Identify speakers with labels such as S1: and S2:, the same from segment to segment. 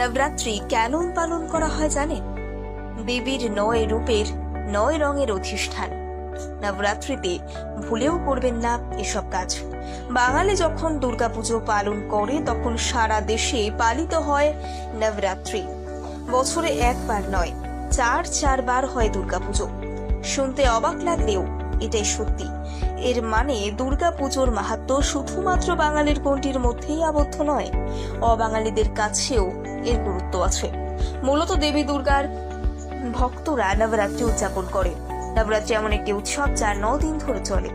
S1: নবরাত্রি কেন পালন করা হয় জানেন? দেবীর নয় রূপের নয় রঙের অধিষ্ঠান। নবরাত্রিতে ভুলেও করবেন না এসব কাজ। বাঙালি যখন দুর্গাপুজো পালন করে, তখন সারা দেশে পালিত হয় নবরাত্রি। বছরে একবার নয়, চার চারবার হয় দুর্গাপুজো। শুনতে অবাক লাগলেও এটাই সত্যি। এর মানে দুর্গা পুজোর মাহাত্ম শুধুমাত্র বাঙালির গণ্ডির মধ্যেই আবদ্ধ নয়, অবাঙালিদের কাছেও এর গুরুত্ব আছে। মূলত দেবী দুর্গার ভক্তরা নবরাত্রি উদযাপন করে। নবরাত্রি এমন একটি উৎসব যা ন দিন ধরে চলে।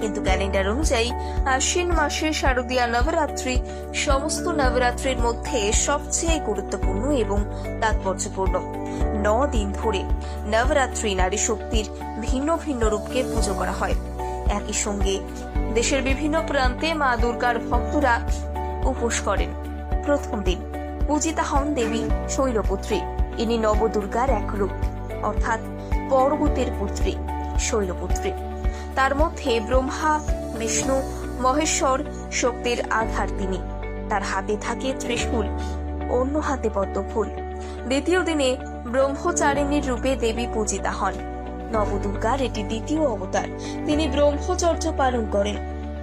S1: কিন্তু ক্যালেন্ডার অনুযায়ী, আশ্বিন মাসের শারদীয়া নবরাত্রি সমস্ত নবরাত্রির মধ্যে সবচেয়ে গুরুত্বপূর্ণ এবং তাৎপর্যপূর্ণ। ন দিন ধরে নবরাত্রি নারী শক্তির ভিন্ন ভিন্ন রূপকে পুজো করা হয়। একই সঙ্গে। দেশের বিভিন্ন প্রান্তে মা দুর্গার ভক্তরা উপোস করেন। প্রথম দিন পূজিতা হন দেবী শৈলপুত্রী। ইনি নবদুর্গার এক রূপ, অর্থাৎ পর্বতের পুত্রী শৈলপুত্রী। তার মধ্যে ব্রহ্মা, বিষ্ণু, মহেশ্বর শক্তির আধার তিনি। তার হাতে থাকে ত্রিশূল, অন্য হাতে পদ্ম ফুল দ্বিতীয় দিনে ব্রহ্মচারিণীর রূপে দেবী পূজিতা হন। নবদুর্গার এটি দ্বিতীয় অবতার। তিনি ব্রহ্মচর্য পালন করেন।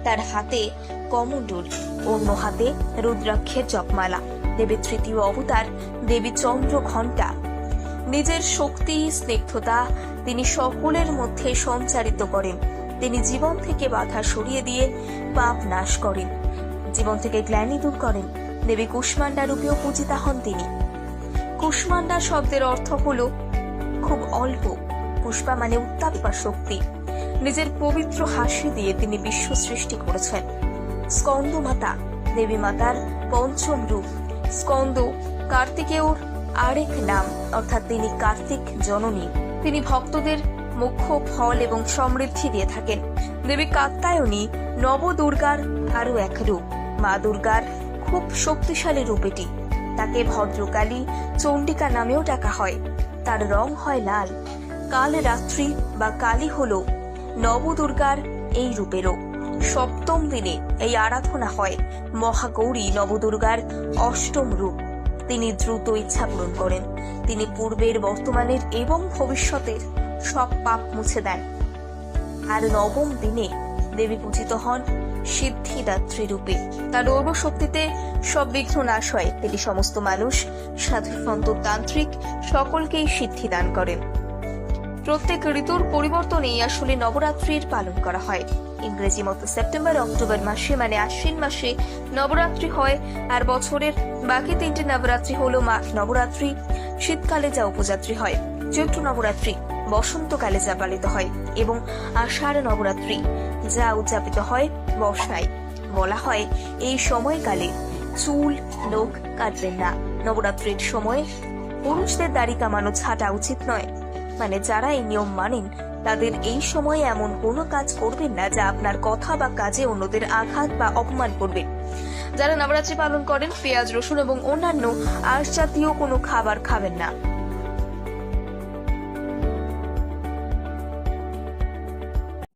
S1: তার হাতে কমণ্ডল অন্য হাতে রুদ্রাক্ষের জপমালা দেবীর তৃতীয় অবতার দেবী চন্দ্র ঘণ্টা নিজের শক্তি, স্নিগ্ধতা তিনি সকলের মধ্যে সঞ্চারিত করেন। তিনি জীবন থেকে বাধা সরিয়ে দিয়ে পাপ নাশ করেন। জীবন থেকে গ্লানি দূর করেন। দেবী কুষ্মান্ডা রূপেও পূজিতা হন তিনি। কুষ্মান্ডা শব্দের অর্থ হল খুব অল্প। পুষ্পা মানে উত্তাপ্পা শক্তি। নিজের পবিত্র হাসি দিয়ে তিনি বিশ্ব সৃষ্টি করেছেন। স্কন্দ মাতা, দেবী মাতার পঞ্চম রূপ। স্কন্দ কার্তিকেয়র আরেক নাম, অর্থাৎ তিনি কার্তিক জননী। তিনি ভক্তদের মুখ্য ফল এবং সমৃদ্ধি দিয়ে থাকেন। দেবী কাত্তায়নী নবদুর্গার আরও এক রূপ। মা দুর্গার খুব শক্তিশালী রূপ এটি। তাকে ভদ্রকালী চণ্ডিকা নামেও ডাকা হয়। তার রং হয় লাল। কাল রাত্রি বা কালী হল নবদুর্গার এই রূপেরও। সপ্তম দিনে এই আরাধনা হয় মহাগৌরী নবদুর্গার অষ্টম রূপ। তিনি দ্রুত ইচ্ছা পূরণ করেন। তিনি পূর্বের বর্তমানের এবং ভবিষ্যতের সব পাপ মুছে দেন। আর নবম দিনে দেবী পূজিত হন সিদ্ধিদাত্রী রূপে। তার দৈব শক্তিতে সব বিঘ্ন নাশ হয়। তিনি সমস্ত মানুষ সাধু তান্ত্রিক সকলকেই সিদ্ধি দান করেন। প্রত্যেক ঋতুর পরিবর্তনেই আসলে নবরাত্রির পালন করা হয়। ইংরেজি মতো সেপ্টেম্বর, অক্টোবর মাসে মানে আশ্বিন মাসে নবরাত্রি হয়, আর বছরের বাকি তিনটে নবরাত্রি হলো মাঘ নবরাত্রি, শীতকালে যা উপযাত্রী হয় চৈত্র নবরাত্রি, বসন্তকালে যা পালিত হয়, এবং আষাঢ় নবরাত্রি, যা উদযাপিত হয় বর্ষায়। বলা হয় এই সময়কালে চুল লোক কাটবেন না। নবরাত্রির সময় পুরুষদের দাড়ি কামানো ছাটা উচিত নয়। মানে যারা এই নিয়ম মানেন, তাদের এই সময়ে এমন কোনো কাজ করবেন না যা আপনার কথা বা কাজে অন্যদের আঘাত বা অপমান করবে। যারা নবরাত্রি পালন করেন, পেঁয়াজ, রসুন এবং অন্যান্য আশ জাতীয় কোনো খাবার খাবেন না।